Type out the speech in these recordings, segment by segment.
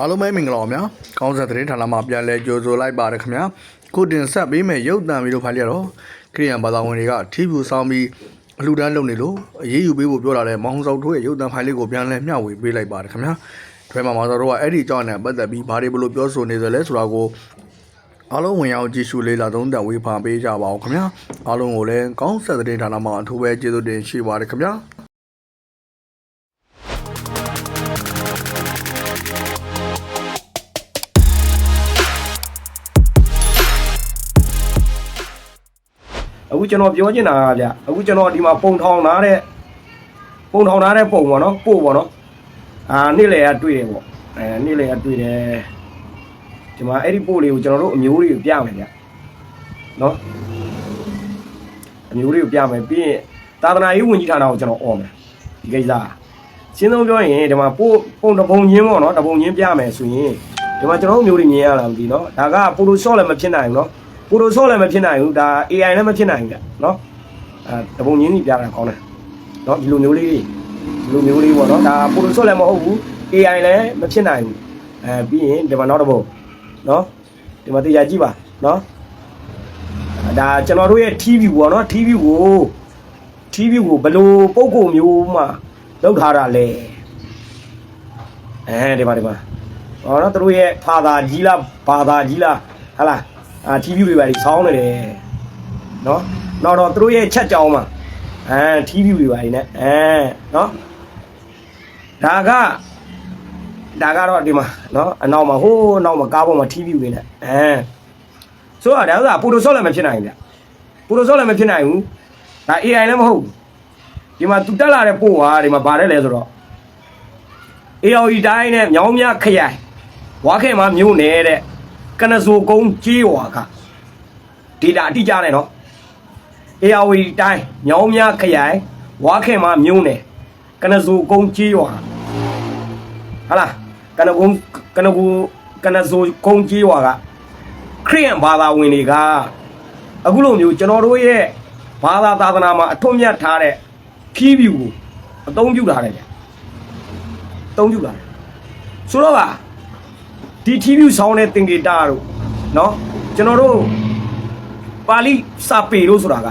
အားလုံးပဲမင်္ဂလာပါဗျာကောင်းဆက်သတင်းဌာနမှာပြန်လဲကြိုဆိုလိုက်ပါရခင်ဗျာခုတင်ဆက်ပေးမယ်ရုပ်သံဗီဒီယိုဖိုင်လေးတော့ခရီးယန်ဘာသာဝင်တွေကထီးဖြူဆောင်ပြီးအလှူဒန်းလုပ်နေလို့အရေးယူပေးဖို့ပြောလာတဲ့မောင်စောက်ထိုးရဲ့ရုပ်သံဖိုင်လေးကိုပြန်လဲမျှဝေပေးလိုက်ပါရခင်ဗျာထွဲမှာမောင်စောက်တို့ကအဲ့ဒီအကြောင်းနဲ့ပတ်သက်ပြီးဘာတွေဘလို့ပြောဆိုနေသလဲဆိုတာကိုအားလုံးဝင်ရောက်ကြည့်ရှုလေးလာသုံးသပ်ဝေဖန်ပေးကြပါဦးခင်ဗျာအားလုံးကိုလည်းကောင်းဆက်သတင်းဌာနမှာအထူးပဲကျေးဇူးတင်ရှိပါတယ်ခင်ဗျာ အခုကျွန်တော်ပြောချင်တာကဗျအခုကျွန်တော်ဒီမှာပုံထောင်ထားတဲ့ပုံထောင်ထားတဲ့ပုံပေါ့နော်ပို့ပေါ့နော်အာနေ့လေကတွေ့တယ်ပေါ့အဲနေ့လေကတွေ့တယ်ဒီမှာအဲ့ဒီပို့လေးကိုကျွန်တော်တို့အမျိုးတွေကိုပြမယ်ဗျနော်အမျိုးတွေကိုပြမယ်ပြီးရင်သာသနာရေးဝန်ကြီးဌာနကိုကျွန်တော်អော်မယ်ဒီကိစ္စရှင်းဆုံးပြောရင်ဒီမှာပို့ပုံတစ်ပုံချင်းပေါ့နော်တစ်ပုံချင်းပြမယ်ဆိုရင်ဒီမှာကျွန်တော်တို့မျိုးတွေမြင်ရလားမသိနော်ဒါကပိုလိုဆော့လည်းမဖြစ်နိုင်ဘူးနော် ပိုလိုဆော့လည်းမဖြစ်နိုင်ဘူးဒါ AI လည်းမဖြစ်နိုင်ဘူးဗျနော်အဲတပုံချင်းကြီးပြတာကောင်းတယ်နော်ဒီလိုမျိုးလေးဒီလိုမျိုးလေးပေါ့နော်ဒါပိုလိုဆော့လည်းမဟုတ်ဘူး AI လည်းမဖြစ်နိုင်ဘူးအဲပြီးရင်ဒီမှာနောက်တစ်ပုံနော်ဒီမှာတရားကြည့်ပါနော်ဒါကျွန်တော်တို့ရဲ့ TV ပေါ့နော် TV ကို TV ကိုဘယ်လိုပုံကုမျိုးမှလောက်ထားတာလဲအဲဒီမှာဒီမှာဟောနော်သူတို့ရဲ့ဖာသာကြီးလားဘာသာကြီးလားဟာလား အာ TV တွေပါလေစောင်းနေတယ်နော်နောက်တော့သူတို့ရဲ့ချက်ကြောင်းမှာအဲ TV တွေပါလေနဲ့အဲနော်ဒါကဒါကတော့ဒီမှာနော်အနောက်မှာဟိုးအနောက်မှာကားပေါ်မှာ TV တွေနဲ့အဲဆိုတော့ဒါဥစ္စာပူတိုဆော့လည်းမဖြစ်နိုင်ဘူးဗျပူတိုဆော့လည်းမဖြစ်နိုင်ဘူးဒါ AI လည်းမဟုတ်ဘူးဒီမှာသူတက်လာတဲ့ပို့ဟာဒီမှာဗာတယ်လဲဆိုတော့ AOE တိုင်းနဲ့မြောင်းမြခရိုင်ဝါခဲမှာမြို့နေတဲ့ ကနဇိုကုန်းကြေးဝါကဒေတာအတိအကျနဲ့နော် AOE တိုင်းမြောင်းမြခရိုင်ဝါခဲမှာမြို့နေကနဇိုကုန်းကြေးဝါဟာလားကနကုန်းကနကူကနဇိုကုန်းကြေးဝါကခရိယန်ဘာသာဝင်တွေကအခုလိုမျိုးကျွန်တော်တို့ရဲ့ဘာသာသာသနာမှာအထွတ်မြတ်ထားတဲ့ဖြီးဖြူကိုအသုံးပြုထားတယ်ဗျအသုံးပြုလာတယ်ဆိုတော့က ဒီ TV ဆောင်းတဲ့သင်္ကေတတို့เนาะကျွန်တော်တို့ပါဠိစာပေတို့ဆိုတာက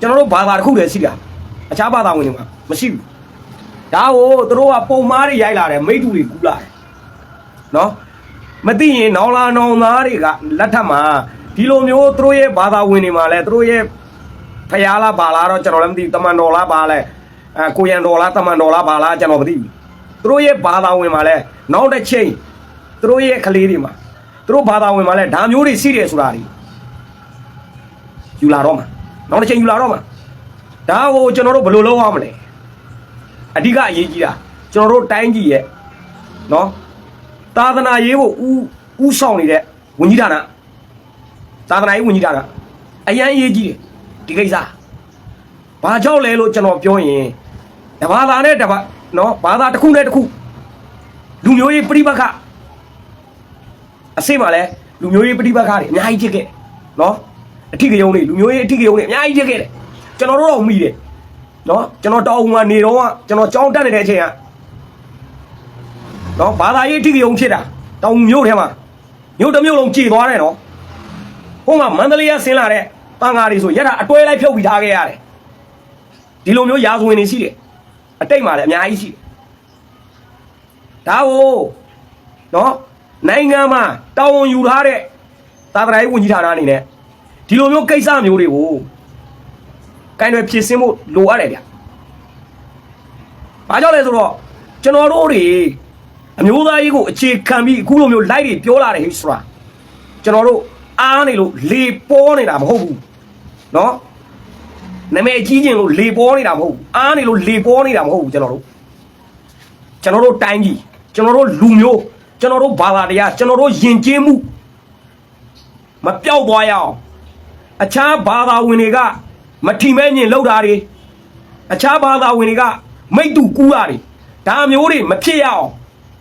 ကျွန်တော်တို့ဘာသာတစ်ခုတည်းရှိတာအခြားဘာသာဝင်တွေမှာမရှိဘူးဒါကိုသူတို့ကပုံမားတွေရိုက်လာတယ်မိတ္တူတွေကူးလာတယ်เนาะမသိရင်နောင်လာနောင်သားတွေကလက်ထက်မှာဒီလိုမျိုးသူတို့ရဲ့ဘာသာဝင်တွေမှာလဲသူတို့ရဲ့ဖျားလားဘာလားတော့ကျွန်တော်လည်းမသိဘူးတမန်တော်လားဘာလဲအဲကိုရန်တော်လားတမန်တော်လားဘာလားကျွန်တော်မသိဘူး သူတို့ရဲ့ဘာသာဝင်မှာလဲနောက်တစ်ချိန် သူတို့ရဲ့ကလေးတွေမှာသူတို့ဘာသာဝင်မှာလဲဒါမျိုးတွေရှိတယ်ဆိုတာတွေယူလာတော့မှာနောက်တစ်ချိန်ယူလာတော့မှာဒါကိုကျွန်တော်တို့ဘယ်လိုလုပ်ရမလဲအဓိကအရေးကြီးတာကျွန်တော်တို့တိုင်းကြီးရဲ့နော်သာသနာရေးကိုဥဥဆောင်နေတဲ့ဝန်ကြီးဌာနသာသနာရေးဝန်ကြီးဌာနအရန်အရေးကြီးတယ်ဒီကိစ္စဘာကြောင့်လဲလို့ကျွန်တော်ပြောရင်တဘာသာနဲ့တဘာနော်ဘာသာတစ်ခုနဲ့တစ်ခုလူမျိုးရေးပြိပခ အစိမ့်ပါလဲလူမျိုးရေးပြိပခတွေအများကြီးဖြစ်ခဲ့နော်အထီးကယုံတွေလူမျိုးရေးအထီးကယုံတွေအများကြီးဖြစ်ခဲ့တယ်ကျွန်တော်တို့တော့မိတယ်နော်ကျွန်တော်တောင်းမှနေတော့ကကျွန်တော်ကြောင်းတက်နေတဲ့အချိန်ကနော်ဘာသာရေးအထီးကယုံဖြစ်တာတောင်းမြို့ထဲမှာမြို့တစ်မြို့လုံးကြေသွားတယ်နော်ဟိုမှာမန္တလေးကဆင်းလာတဲ့တန်ဃာတွေဆိုရက်တာအတွဲလိုက်ဖြုတ်ပြီးထားခဲ့ရတယ်ဒီလိုမျိုးရာဇဝင်တွေရှိတယ်အတိတ်မှာလည်းအများကြီးရှိတယ်ဒါကိုနော် နိုင်ငံမှာတာဝန်ယူထားတဲ့သာသနာရေးဝန်ကြီးဌာနအနေနဲ့ဒီလိုမျိုးကိစ္စမျိုးတွေကိုကိုင်တွယ်ဖြည့်ဆင်းဖို့လိုအပ်တယ်ဗျ။ဘာကြောင့်လဲဆိုတော့ကျွန်တော်တို့တွေအမျိုးသားရေးကိုအခြေခံပြီးအခုလိုမျိုးလိုက်တွေပြောလာတယ်ဟိဆိုတာကျွန်တော်တို့အားနေလို့လေပေါ်နေတာမဟုတ်ဘူး။နော်နာမည်ကြီးခြင်းလို့လေပေါ်နေတာမဟုတ်ဘူးအားနေလို့လေပေါ်နေတာမဟုတ်ဘူးကျွန်တော်တို့ကျွန်တော်တို့တိုင်းကြီးကျွန်တော်တို့လူမျိုး ကျွန်တော်တို့ဘာသာတရားကျွန်တော်တို့ယဉ်ကျေးမှုမပြောက်သွားရအောင်အခြားဘာသာဝင်တွေကမထီမဲ့ညင်လောက်တာတွေအခြားဘာသာဝင်တွေကမိတ်တူကူးတာတွေဒါမျိုးတွေမဖြစ်ရအောင်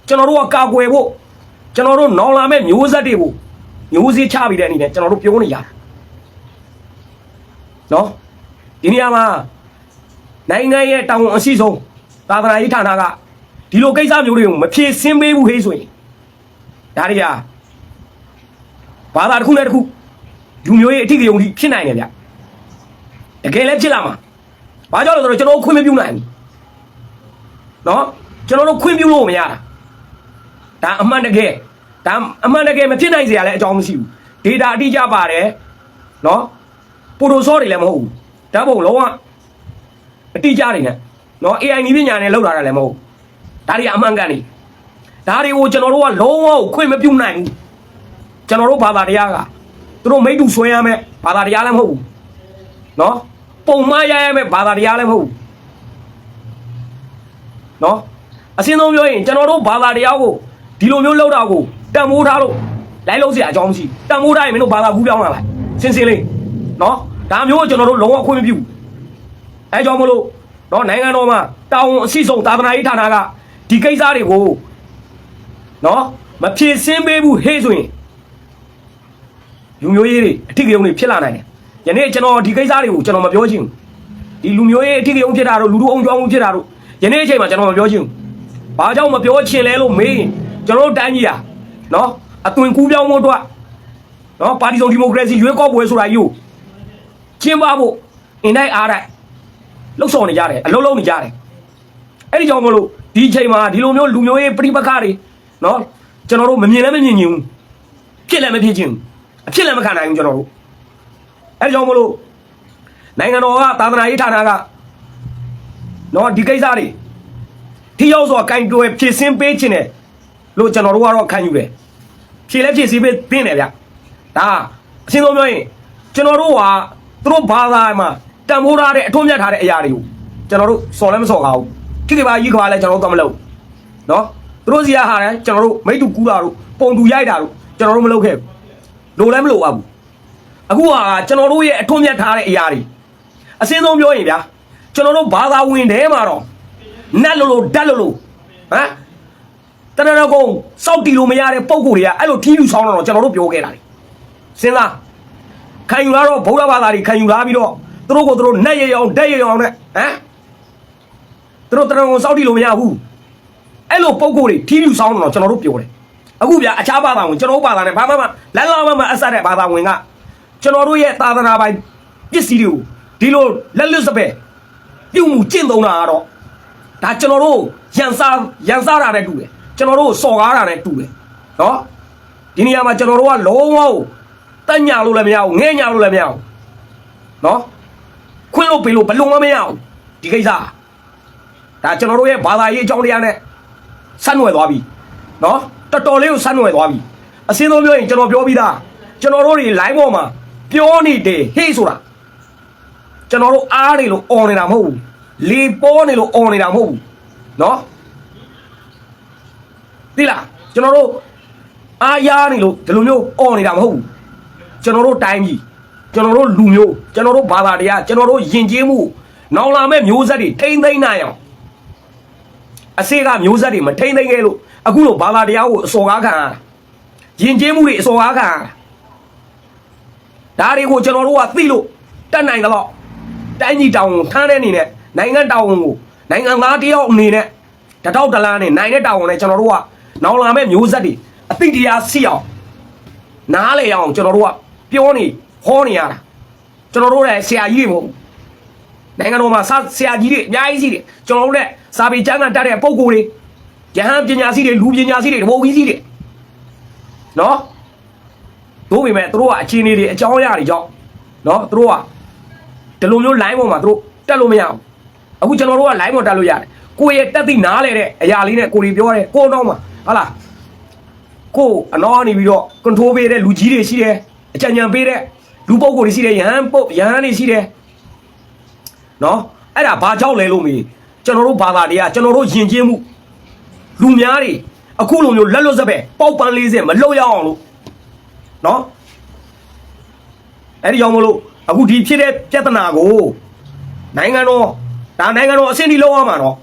ကျွန်တော်တို့ကကာကွယ်ဖို့ကျွန်တော်တို့နောင်လာမဲ့မျိုးဆက်တွေကိုမျိုးစေ့ချပြီးတဲ့အနေနဲ့ကျွန်တော်တို့ပြောနေရတာနော်ဒီနေရာမှာနိုင်ငံရဲ့တာဝန်အရှိဆုံးသာသနာရေးဌာနကဒီလိုကိစ္စမျိုးတွေကိုမဖြေရှင်းပေးဘူးဟေးဆိုရင် ဒါတွေကဘာသာတစ်ခုနဲ့တစ်ခုလူမျိုးရေးအထီးကယုံကြီးဖြစ်နိုင်တယ်ဗျတကယ်လည်းဖြစ်လာမှာဘာကြောင့်လဲဆိုတော့ကျွန်တော်တို့ခွင့်မပြုနိုင်ဘူးနော်ကျွန်တော်တို့ခွင့်ပြုလို့မရတာဒါအမှန်တကယ်ဒါအမှန်တကယ်မဖြစ်နိုင်စေရလဲအကြောင်းမရှိဘူးဒေတာအတိအကျပါတယ်နော်ပိုတိုဆော့တွေလည်းမဟုတ်ဘူးဓာတ်ပုံလုံးဝအတိအကျတွေနဲ့နော် AI နည်းပညာနဲ့လောက်လာတာလည်းမဟုတ်ဘူးဒါတွေအမှန်ကန်နေ ဒါတွေကိုကျွန်တော်တို့ကလုံးဝခွင့်မပြုနိုင်ဘူးကျွန်တော်တို့ဘာသာတရားကသူတို့မိတူဆွဲရမယ်ဘာသာတရားလည်းမဟုတ်ဘူးနော်ပုံမှားရရမယ်ဘာသာတရားလည်းမဟုတ်ဘူးနော်အစင်းဆုံးပြောရင်ကျွန်တော်တို့ဘာသာတရားကိုဒီလိုမျိုးလောက်တာကိုတန်မိုးထားလို့လိုက်လို့စရာအကြောင်းမရှိတန်မိုးထားရင်မင်းတို့ဘာသာကူးပြောင်းလာလိုက်စင်စင်လေးနော်ဒါမျိုးကိုကျွန်တော်တို့လုံးဝအခွင့်မပြုအဲကြောင့်မလို့နော်နိုင်ငံတော်မှာတာဝန်အစီဆုံးသာသနာရေးဌာနကဒီကိစ္စတွေကို နော်မဖြည့်ဆင်းပေးဘူးဟေ့ဆိုရင်လူမျိုးရေးတွေအထစ်ကယုံတွေဖြစ်လာနိုင်တယ်ယနေ့ကျွန်တော်ဒီကိစ္စတွေကိုကျွန်တော်မပြောချင်ဘူးဒီလူမျိုးရေးအထစ်ကယုံဖြစ်တာတို့လူတို့အောင်ကြောင်းဖြစ်တာတို့ယနေ့အချိန်မှာကျွန်တော်မပြောချင်ဘူးဘာကြောင့်မပြောချင်လဲလို့မေးရင်ကျွန်တော်တို့တိုင်းကြီးอ่ะနော်အသွင်ကူးပြောင်းဖို့အတွက်နော်ပါတီစုံဒီမိုကရေစီရွေးကောက်ပွဲဆိုတာကြီးကိုကျင်းပဖို့အင်တိုက်အားတိုက်လှုပ်ဆောင်နေကြတယ်အလုံးလုံးနေကြတယ်အဲ့ဒီကြောင့်မလို့ဒီအချိန်မှာဒီလိုမျိုးလူမျိုးရေးပြိပခါတွေ နော်ကျွန်တော်တို့မမြင်လည်းမမြင်ချင်ဘူးဖြစ်လည်းမဖြစ်ချင်ဘူးအဖြစ်လည်းမခံနိုင်ဘူးကျွန်တော်တို့အဲ့ဒီကြောင့်မလို့နိုင်ငံတော်ကသာသနာရေးဌာနကနော်ဒီကိစ္စတွေထိရောက်စွာကင်တွယ်ဖြည့်ဆင်းပေးခြင်းတယ်လို့ကျွန်တော်တို့ကတော့ခံယူတယ်ဖြည့်လည်းဖြည့်ဆင်းပေးသင့်တယ်ဗျဒါအရှင်းဆုံးပြောရင်ကျွန်တော်တို့ကသူတို့ဘာသာမှာတန်ဖိုးထားတဲ့အထွတ်မြတ်ထားတဲ့အရာတွေကိုကျွန်တော်တို့စော်လည်းမစော်ကားဘူးခိကိပါကြီးခွာလည်းကျွန်တော်တို့တော့မလုပ်နော် သူတို့စီရဟာတယ်ကျွန်တော်တို့မိတ္တူကူးတာတို့ပုံတူရိုက်တာတို့ကျွန်တော်တို့မလုပ်ခဲ့ဘူးလိုလည်းမလိုအပ်ဘူးအခုဟာကျွန်တော်တို့ရဲ့အထွတ်မြတ်ထားတဲ့အရာတွေအစင်းဆုံးပြောရင်ဗျာကျွန်တော်တို့ဘာသာဝင်တဲမှာတော့နတ်လို့လို့ဓာတ်လို့လို့ဟမ်တရရကုံစောက်တီလို့မရတဲ့ပုံကိုယ်တွေကအဲ့လိုထီးလူဆောင်းတော့ကျွန်တော်တို့ပြောခဲ့တာလေစဉ်းစားခံယူလာတော့ဗုဒ္ဓဘာသာတွေခံယူလာပြီးတော့သူတို့ကိုသူတို့နတ်ရရောင်ဓာတ်ရရောင်နဲ့ဟမ်သူတို့တရရကုံစောက်တီလို့မရဘူး အဲ့လိုပုံကိုယ်တွေထီးလူဆောင်းတော့ကျွန်တော်တို့ပြောတယ်အခုဗျာအခြားဘာသာဝင်ကျွန်တော်တို့ဘာသာနဲ့ဘာမှမလန်လာမမအဆက်တဲ့ဘာသာဝင်ကကျွန်တော်တို့ရဲ့သာသနာပိုင်ပစ္စည်းတွေကိုဒီလိုလက်လွတ်စပယ်ပြုမှုကျင့်သုံးတာကတော့ဒါကျွန်တော်တို့ရန်စားရန်စားတာနဲ့တူတယ်ကျွန်တော်တို့စော်ကားတာနဲ့တူတယ်နော်ဒီနေရာမှာကျွန်တော်တို့ကလုံးဝတက်ညာလို့လည်းမရဘူးငဲညာလို့လည်းမရဘူးနော်ခွင့်လို့ပေးလို့ဘလုံးမမရဘူးဒီကိစ္စဒါကျွန်တော်တို့ရဲ့ဘာသာရေးအကြောင်းတရားနဲ့ ဆက်နွယ်သွားပြီနော်တော်တော်လေးကိုဆက်နွယ်သွားပြီအစင်းဆုံးပြောရင်ကျွန်တော်ပြောပြီးသားကျွန်တော်တို့တွေ line ပေါ်မှာပြောနေတယ်ဟေးဆိုတာကျွန်တော်တို့အားနေလို့អော်နေတာမဟုတ်ဘူးလေပေါ်နေလို့អော်နေတာမဟုတ်ဘူးနော်သိလားကျွန်တော်တို့အားရနေလို့ဒီလိုမျိုးអော်နေတာမဟုတ်ဘူးကျွန်တော်တို့တိုင်းကြီးကျွန်တော်တို့လူမျိုးကျွန်တော်တို့ဘာသာတရားကျွန်တော်တို့ယဉ်ကျေးမှုနောင်လာမဲ့မျိုးဆက်တွေထိမ့်သိမ့်နိုင်အောင် အစေကမျိုးဆက်တွေမထိမ့်သိမ့်ခဲ့လို့အခုလိုဘာသာတရားကိုအစော်ကားခံရတာယဉ်ကျေးမှုတွေအစော်ကားခံရတာဒါတွေကိုကျွန်တော်တို့ကသိလို့တတ်နိုင်တော့တိုင်းကြီးတောင်ထမ်းတဲ့အနေနဲ့နိုင်ငံတောင်ကိုနိုင်ငံသားတယောက်အနေနဲ့တထောက်တလားနဲ့နိုင်တဲ့တောင်ကိုလည်းကျွန်တော်တို့ကနောင်လာမဲ့မျိုးဆက်တွေအသိတရားစီအောင်နားလေအောင်ကျွန်တော်တို့ကပြောနေဟောနေရတာကျွန်တော်တို့လည်းဆရာကြီးတွေမဟုတ်ဘူး နိုင်ငံတော်မှာဆဆရာကြီးတွေအများကြီးရှိတယ်ကျွန်တော်တို့လည်းစာပေကျမ်းကတတ်တဲ့ပုံကိုယ်တွေယဟန်ပညာရှိတွေလူပညာရှိတွေတဘုံကြီးရှိတွေနော်တို့ပေမဲ့တို့ကအခြေအနေတွေအကြောင်းအရာတွေကြောင့်နော်တို့ကဒီလိုမျိုး line ပေါ်မှာတို့တက်လို့မရဘူးအခုကျွန်တော်တို့က line ပေါ်တက်လို့ရတယ်ကိုယ့်ရဲ့တက်သိနားလေတဲ့အရာလေးနဲ့ကိုယ်တွေပြောတယ်ကိုယ်တော့မှာဟုတ်လားကိုယ်အနောက်ကနေပြီးတော့ control ပေးတဲ့လူကြီးတွေရှိတယ်အကြံဉာဏ်ပေးတဲ့လူပုဂ္ဂိုလ်တွေရှိတယ်ယဟန်ပုတ်ယဟန်တွေရှိတယ် နော်အဲ့ဒါဘာကြောင့်လဲလို့မေးကျွန်တော်တို့ဘာသာတရားကျွန်တော်တို့ယဉ်ကျေးမှုလူများတွေအခုလိုမျိုးလက်လွတ်စပယ်ပေါက်ပန်း40မလှုပ်ရအောင်လို့နော်အဲ့ဒီကြောင့်မလို့အခုဒီဖြစ်တဲ့ပြဿနာကိုနိုင်ငံတော်ဒါနိုင်ငံတော်အဆင့်ထိလောက်ရမှာတော့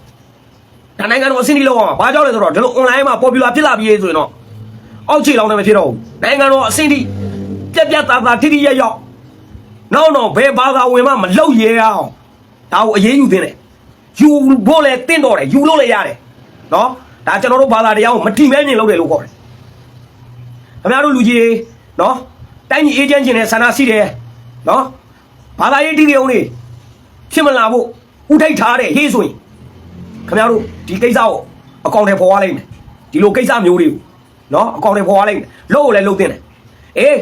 ဒါနိုင်ငံတော်အဆင့်ထိလောက်ရမှာဘာကြောင့်လဲဆိုတော့ဒီလို online မှာ popular ဖြစ်လာပြီးဆိုရင်တော့အောက်ခြေလောင်းနေမဖြစ်တော့ဘူးနိုင်ငံတော်အဆင့်ထိပြက်ပြက်သားသားထိထိရရောက်နောက်တော့ဘယ်ဘာသာဝင်မှမလှုပ်ရဲအောင် ဒါကိုအရေးယူသင့်တယ်ယူဖို့လဲတင့်တော်တယ်ယူလို့လည်းရတယ်နော်ဒါကျွန်တော်တို့ဘာသာတရားကိုမတိမဲမြင်လုပ်တယ်လို့ခေါ်တယ်ခင်ဗျားတို့လူကြီးတွေနော်တိုင်းပြည်အေဂျင့်ကျင်တဲ့ဆန္ဒရှိတယ်နော်ဘာသာရေးတိတိအောင်နေဖြစ်မလာဖို့ဥထိတ်ထားတဲ့ဟေးဆိုရင်ခင်ဗျားတို့ဒီကိစ္စကိုအကောင့်ထဲပေါ်ရလိမ့်မယ်ဒီလိုကိစ္စမျိုးတွေကိုနော်အကောင့်ထဲပေါ်ရလိမ့်မယ်လို့ကိုလည်းလုပ်တင်တယ်အေး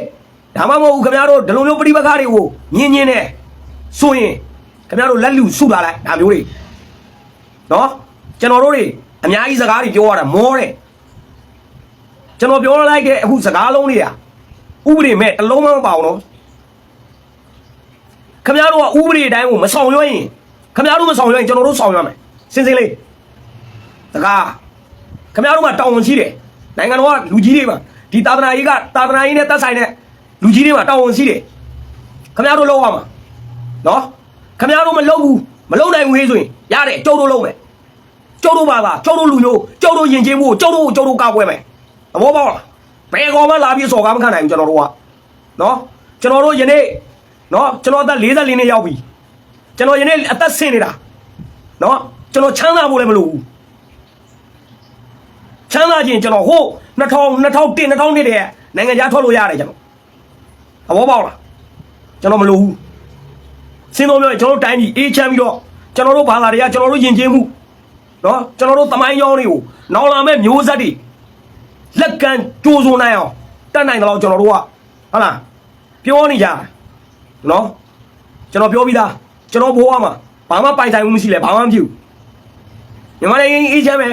ဒါမှမဟုတ်ဘူးခင်ဗျားတို့ဒီလိုမျိုးပဋိပက္ခတွေကိုမြင်မြင်နဲ့ဆိုရင် ခင်ဗျားတို့လက်လူစုလာလိုက်ဒါမျိုးတွေနော်ကျွန်တော်တို့တွေအများကြီးစကားတွေပြောရတာမောတယ်ကျွန်တော်ပြောလိုက်တဲ့အခုစကားလုံးတွေကဥပဒေမဲ့တစ်လုံးမပါဘူးနော်ခင်ဗျားတို့ကဥပဒေအတိုင်းကိုမဆောင်ရွက်ရင်ခင်ဗျားတို့မဆောင်ရွက်ရင်ကျွန်တော်တို့ဆောင်ရွက်မယ်စင်စင်လေးတကားခင်ဗျားတို့ကတောင်းဝန်ရှိတယ်နိုင်ငံတော်ကလူကြီးတွေမှာဒီသာသနာရေးကသာသနာရေးနဲ့သက်ဆိုင်တဲ့လူကြီးတွေမှာတောင်းဝန်ရှိတယ်ခင်ဗျားတို့လောက်ရမှာနော် ခင်ဗျားတို့မလုပ်ဘူးမလုပ်နိုင်ဘူးဟေးဆိုရင်ရတယ်ကျုပ်တို့လုပ်မယ်ကျုပ်တို့ပါပါကျုပ်တို့လူမျိုးကျုပ်တို့ယဉ်ကျေးမှုကိုကျုပ်တို့ကိုကျုပ်တို့ကောက်ွယ်မယ်သဘောပေါက်လားဘယ်ကောင်မှလာပြီးစော်ကားမခံနိုင်ဘူးကျွန်တော်တို့ကနော်ကျွန်တော်တို့ယနေ့နော်ကျွန်တော်အသက်44နှစ်ရောက်ပြီကျွန်တော်ယနေ့အသက်ဆင်းနေတာနော်ကျွန်တော်ချမ်းသာဖို့လည်းမလိုဘူးချမ်းသာခြင်းကျွန်တော်ဟို2000 2001 2002တည်းကနိုင်ငံခြားထွက်လို့ရတယ်ကျွန်တော်သဘောပေါက်လားကျွန်တော်မလိုဘူး စင်းတော်ပြောရင်ကျွန်တော်တို့တိုင်းပြည်အေးချမ်းပြီးတော့ကျွန်တော်တို့ဘာသာတွေကကျွန်တော်တို့ယဉ်ကျေးမှုနော်ကျွန်တော်တို့သမိုင်းကြောင်းတွေကိုနောက်လာမဲ့မျိုးဆက်တွေလက်ကမ်းကြိုးစုံနိုင်အောင်တတ်နိုင်တယ်လို့ကျွန်တော်တို့ကဟုတ်လားပြောနေကြတာနော်ကျွန်တော်ပြောပြီးသားကျွန်တော်ဘိုးကမှာဘာမှပိုင်ဆိုင်မှုမရှိလဲဘာမှမဖြစ်ဘူးမြန်မာနိုင်ငံအေးချမ်းပဲ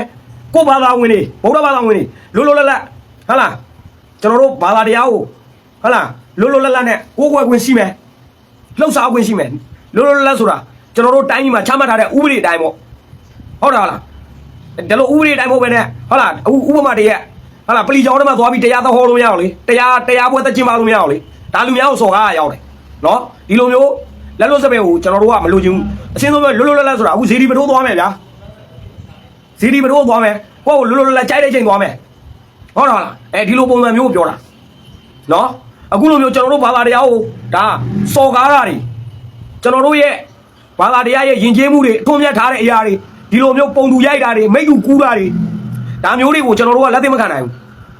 ကိုယ့်ဘာသာဝင်တွေဗုဒ္ဓဘာသာဝင်တွေလွတ်လွတ်လပ်လပ်ဟုတ်လားကျွန်တော်တို့ဘာသာတရားကိုဟုတ်လားလွတ်လွတ်လပ်လပ်နဲ့ကိုယ်ကွယ်ခွင့်ရှိမယ် လှုပ်ရှားခွင့်ရှိမယ်လွတ်လွတ်လပ်လပ်ဆိုတာကျွန်တော်တို့တိုင်းပြည်မှာချမှတ်ထားတဲ့ဥပဒေအတိုင်းပေါ့ဟုတ်တယ်ဟုတ်လားဒီလိုဥပဒေအတိုင်းပေါ့ပဲနဲ့ဟုတ်လားအခုဥပမာတည်းရဲ့ဟုတ်လားပလီကျောင်းထဲမှာသွားပြီးတရားသဟောလို့မရအောင်လေတရားတရားပွဲသက်ကျင်းပါလို့မရအောင်လေဒါလူများကိုစော်ကားရရောက်တယ်နော်ဒီလိုမျိုးလက်လွတ်စပယ်ကိုကျွန်တော်တို့ကမလိုချင်ဘူးအစင်းဆုံးပဲလွတ်လွတ်လပ်လပ်ဆိုတာအခုဇေဒီမထိုးသွားမယ်ဗျာဇေဒီမထိုးသွားမယ်ဟိုလွတ်လွတ်လပ်လပ်ကြိုက်တဲ့ချိန်သွားမယ်ဟုတ်တယ်ဟုတ်လားအဲဒီလိုပုံစံမျိုးကိုပြောတာနော် အခုလိုမျိုးကျွန်တော်တို့ဘာသာတရားကိုဒါစော်ကားတာတွေကျွန်တော်တို့ရဲ့ဘာသာတရားရဲ့ယဉ်ကျေးမှုတွေအထွန်းမြတ်ထားတဲ့အရာတွေဒီလိုမျိုးပုံတူရိုက်တာတွေမိတ်တူကူးတာတွေဒါမျိုးတွေကိုကျွန်တော်တို့ကလက်သိမခံနိုင်ဘူး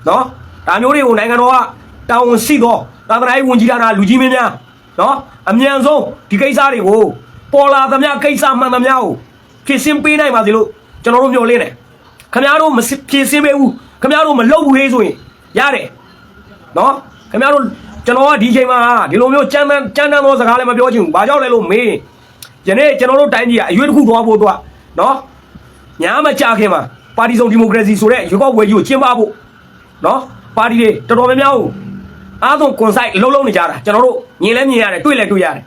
နော်ဒါမျိုးတွေကိုနိုင်ငံတော်ကတာဝန်ရှိသောသာသနာ့ဝန်ကြီးဌာနလူကြီးမင်းများနော်အမြန်ဆုံးဒီကိစ္စတွေကိုပေါ်လာသမျှကိစ္စမှန်သမျှကိုဖြည့်ဆင်းပေးနိုင်ပါစေလို့ကျွန်တော်တို့မျှော်လင့်တယ်ခင်ဗျားတို့မဖြည့်ဆင်းပေးဘူးခင်ဗျားတို့မလုပ်ဘူးဟေးဆိုရင်ရတယ်နော် ခင်ဗျားတို့ကျွန်တော်ကဒီချိန်မှာဒီလိုမျိုးကြမ်းတမ်းကြမ်းတမ်းသောစကားလည်းမပြောချင်ဘူးဘာကြောင့်လဲလို့မေးယနေ့ကျွန်တော်တို့တိုင်းပြည်ကအရွေးတစ်ခုသွားဖို့တော့နော်ညာမကြခင်မှာပါတီစုံဒီမိုကရေစီဆိုတဲ့ရွေးကောက်ပွဲကြီးကိုကျင်းပဖို့နော်ပါတီတွေတော်တော်များများကိုအားဆုံးကွန်ဆိုင်လုံးလုံးနေကြတာကျွန်တော်တို့မြင်လဲမြင်ရတယ်တွေ့လဲတွေ့ရတယ်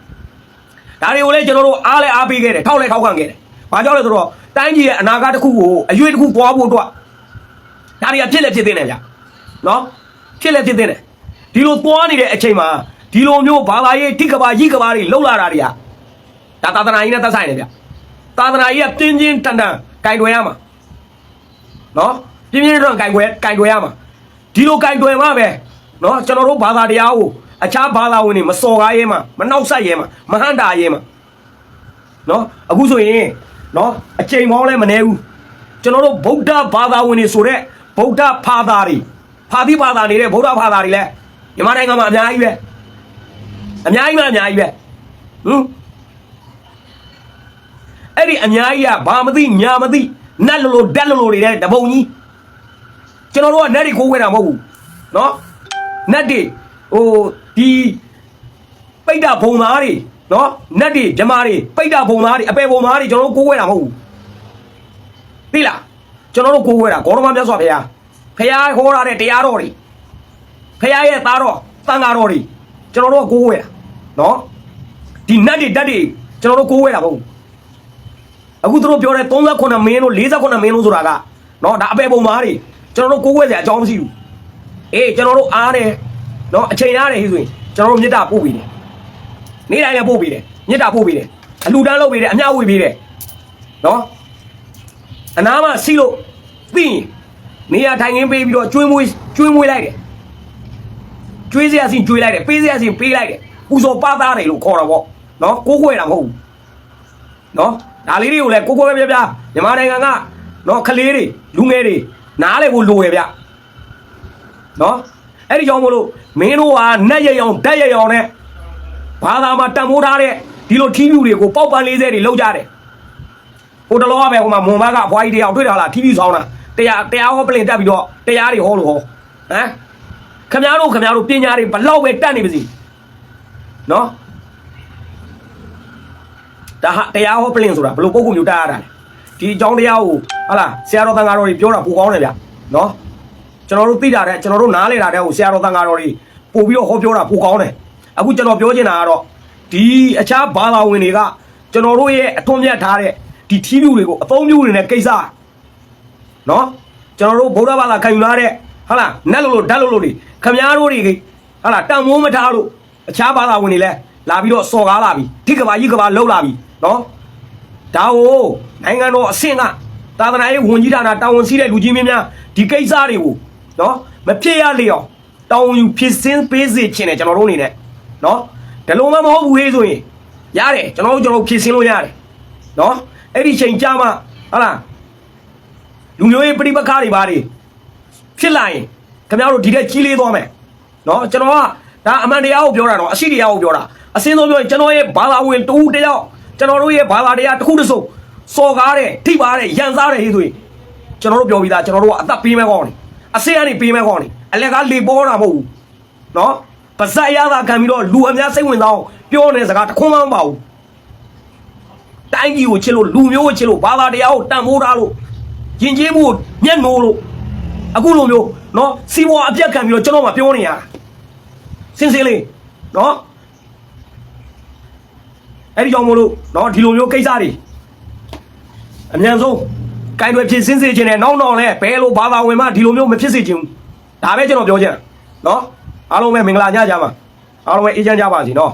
ဒါတွေကိုလည်းကျွန်တော်တို့အားလဲအားပေးခဲ့တယ်ထောက်လဲထောက်ခံခဲ့တယ်ဘာကြောင့်လဲဆိုတော့တိုင်းပြည်ရဲ့အနာဂတ်တစ်ခုကိုအရွေးတစ်ခုသွားဖို့အတွက်ဒါတွေကဖြစ်လဲဖြစ်သေးတယ်ဗျနော်ဖြစ်လဲဖြစ်သေးတယ် ဒီလိုသွားနေတဲ့အချိန်မှာဒီလိုမျိုးဘာသာရေးထိကဘာကြီးကဘာတွေလှုပ်လာတာတွေကဒါသာသနာကြီးနဲ့သက်ဆိုင်တယ်ဗျသာသနာကြီးကပြင်းပြင်းထန်ထန်ကင်တွယ်ရမှာနော်ပြင်းပြင်းထန်ထန်ကင်တွယ်ကင်တွယ်ရမှာဒီလိုကင်တွယ်မှာပဲနော်ကျွန်တော်တို့ဘာသာတရားကိုအခြားဘာသာဝင်တွေမစော်ကားရဲမှာမနှောက်ဆက်ရဲမှာမဟန့်တာရဲမှာနော်အခုဆိုရင်နော်အချိန်မောင်းလဲမနေဘူးကျွန်တော်တို့ဗုဒ္ဓဘာသာဝင်တွေဆိုတဲ့ဗုဒ္ဓဘာသာတွေဖာတိဘာသာနေတဲ့ဗုဒ္ဓဘာသာတွေလဲ မြန်မာနိုင်ငံမှာအများကြီးပဲအများကြီးပဲအများကြီးပဲဟင်အဲ့ဒီအများကြီးကဘာမသိညာမသိနတ်လိုလိုဓာတ်လိုလိုတွေတဲ့တပုံကြီးကျွန်တော်တို့ကနတ်တွေကိုဝဲတာမဟုတ်ဘူးနော်နတ်တွေဟိုဒီပိတ်တာဘုံသားတွေနော်နတ်တွေဓမ္မတွေပိတ်တာဘုံသားတွေအပေဘုံသားတွေကျွန်တော်တို့ကိုးဝဲတာမဟုတ်ဘူးသိလားကျွန်တော်တို့ကိုးဝဲတာဂေါရမမြတ်စွာဘုရားဖះဟောရတဲ့တရားတော်တွေ ဖះရဲ့သားတော်တန်ဃာတော်တွေကျွန်တော်တို့ကကိုးဝဲတာနော်ဒီနတ်တွေဓာတ်တွေကျွန်တော်တို့ကိုးဝဲတာမဟုတ်ဘူးအခုသူတို့ပြောတဲ့38မင်းတို့48မင်းတို့ဆိုတာကနော်ဒါအပေပုံသားတွေကျွန်တော်တို့ကိုးဝဲစရာအကြောင်းမရှိဘူးအေးကျွန်တော်တို့အားတယ်နော်အချိန်ရတယ်ဟိဆိုရင်ကျွန်တော်တို့မေတ္တာပို့ပြီးတယ်နေ့တိုင်းလည်းပို့ပြီးတယ်မေတ္တာပို့ပြီးတယ်အလှူဒန်းလုပ်ပြီးတယ်အမျှဝေပြီးတယ်နော်အနာမှာစီလို့သိရင်နေရာထိုင်ခင်းပေးပြီးတော့ကျွေးမွေးကျွေးမွေးလိုက်တယ် ကျွေးစရာစီကျွေးလိုက်တယ်ပေးစရာစီပေးလိုက်တယ်ဥစောပါသားတယ်လို့ခေါ်တာပေါ့နော်ကိုးခွဲတာမဟုတ်ဘူးနော်ဒါလေးတွေကိုလည်းကိုကိုပဲပြပြမြန်မာနိုင်ငံကနော်ကလေးတွေလူငယ်တွေနားလေဖို့လိုရဗျနော်အဲ့ဒီကြောင့်မလို့မင်းတို့ကနက်ရရောင်ဓာတ်ရရောင်နဲ့ဘာသာမှာတန်ဖိုးထားတဲ့ဒီလိုထီးဖြူတွေကိုပေါက်ပန်း40တွေလောက်ကြတယ်ဟိုတလောကပဲဟိုမှာမွန်ဘကအဖွားကြီးတရားတွေ့တာလားထီးဖြူဆောင်တာတရားတရားဟောပလင်တက်ပြီးတော့တရားတွေဟောလို့ဟောဟမ် ခမ ्या တို့ခမ ्या တို့ပညာတွေဘလောက်ပဲတက်နေပါစီနော်ဒါဟာတရားဟောပလင်ဆိုတာဘယ်လိုပုံကူမျိုးတက်ရတာလဲဒီအကြောင်းတရားကိုဟာလားဆရာတော်တန်ဃာတော်တွေပြောတာပူကောင်းတယ်ဗျနော်ကျွန်တော်တို့သိတာတဲ့ကျွန်တော်တို့နားလေတာတဲ့ဟိုဆရာတော်တန်ဃာတော်တွေပို့ပြီးတော့ဟောပြောတာပိုကောင်းတယ်အခုကျွန်တော်ပြောချင်တာကတော့ဒီအခြားဘာသာဝင်တွေကကျွန်တော်တို့ရဲ့အထွန်းမြတ်ထားတဲ့ဒီထီးပြူတွေကိုအသုံးပြုနေတဲ့ကိစ္စနော်ကျွန်တော်တို့ဗုဒ္ဓဘာသာခံယူလာတဲ့ဟာလားနတ်လို့လို့ဓာတ်လို့လို့တွေ ခမားတို့တွေဟာလားတန်မိုးမထားလို့အခြားဘာသာဝင်တွေလည်းလာပြီးတော့စော်ကားလာပြီထိကဘာကြီးကဘာလှုပ်လာပြီနော်ဒါဟိုနိုင်ငံတော်အဆင့်ကသာသနာရေးဝန်ကြီးဌာနတာဝန်ရှိတဲ့လူကြီးမင်းများဒီကိစ္စတွေကိုနော်မဖြစ်ရလေအောင်တာဝန်ယူဖြစ်စင်းပေးစေချင်တယ်ကျွန်တော်တို့အနေနဲ့နော်ဒီလိုမှမဟုတ်ဘူးဟေးဆိုရင်ရတယ်ကျွန်တော်တို့ကျွန်တော်တို့ဖြစ်စင်းလို့ရတယ်နော်အဲ့ဒီချိန်ကြာမှဟာလားလူမျိုးရေးပြိပခါတွေပါတွေဖြစ်လာရင် ခင်ဗျားတို့ဒီတဲ့ကြီးလေးသွားမယ်နော်ကျွန်တော်ကဒါအမှန်တရားကိုပြောတာတော့အရှိတရားကိုပြောတာအစင်းဆုံးပြောရင်ကျွန်တော်ရဲ့ဘာသာဝင်တူတယောက်ကျွန်တော်တို့ရဲ့ဘာသာတရားတစ်ခုတစ်စုံစော်ကားတဲ့ထိပါတဲ့ရန်စားတဲ့ဟေးဆိုရင်ကျွန်တော်တို့ပြောပြီးသားကျွန်တော်တို့ကအသက်ပေးမဲ့ကောင်းတယ်အစင်းကနေပေးမဲ့ကောင်းတယ်အလက်ကလေပေါ်တာမဟုတ်ဘူးနော်ပါဇက်ရတာခံပြီးတော့လူအများစိတ်ဝင်စားအောင်ပြောနေတဲ့စကားတစ်ခွန်းမှမပါဘူးတိုင်းကြီးကိုချစ်လို့လူမျိုးကိုချစ်လို့ဘာသာတရားကိုတန်ဖိုးထားလို့ယဉ်ကျေးမှုကိုညှက်နိုးလို့ အခုလိုမျိုးနော်စီးပွားအပြတ်ခံပြီးတော့ကျွန်တော်မှပြောနေရတာစင်စင်လေးနော်အဲ့ဒီကြောင့်မို့လို့နော်ဒီလိုမျိုးကိစ္စတွေအမြန်ဆုံးကင်တွေဖြစ်စင်းစေခြင်းနဲ့နောက်နောက်လဲဘယ်လိုဘာသာဝင်မှဒီလိုမျိုးမဖြစ်စေချင်ဘူးဒါပဲကျွန်တော်ပြောချင်တာနော်အားလုံးပဲမင်္ဂလာညကြပါအားလုံးပဲအေးချမ်းကြပါစေနော်